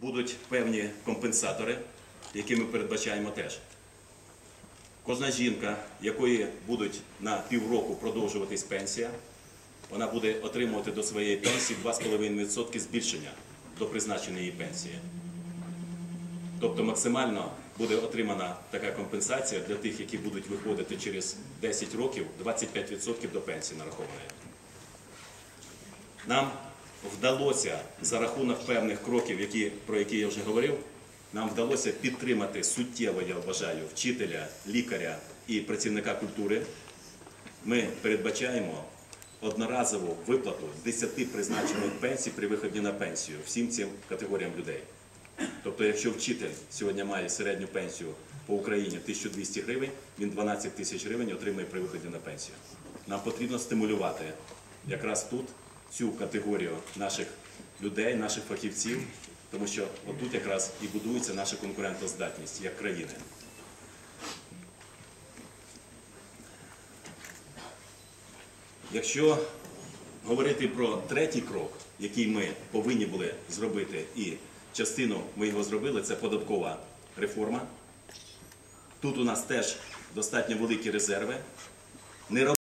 будуть певні компенсатори, які ми передбачаємо теж. Кожна жінка, якої будуть на півроку продовжуватись пенсія, вона буде отримувати до своєї пенсії 2,5% збільшення до призначеної її пенсії. Тобто максимально буде отримана така компенсація для тих, які будуть виходити через 10 років, 25% до пенсії нарахованої. Нам вдалося за рахунок певних кроків, які, про які я вже говорив, нам вдалося підтримати суттєво, я вважаю, вчителя, лікаря і працівника культури. Ми передбачаємо одноразову виплату 10 призначених пенсій при виході на пенсію всім цим категоріям людей. Тобто, якщо вчитель сьогодні має середню пенсію по Україні 1200 гривень, він 12 тисяч гривень отримує при виході на пенсію. Нам потрібно стимулювати якраз тут цю категорію наших людей, наших фахівців, тому що отут якраз і будується наша конкурентоздатність як країни. Якщо говорити про третій крок, який ми повинні були зробити, і частину ми його зробили, це податкова реформа. Тут у нас теж достатньо великі резерви.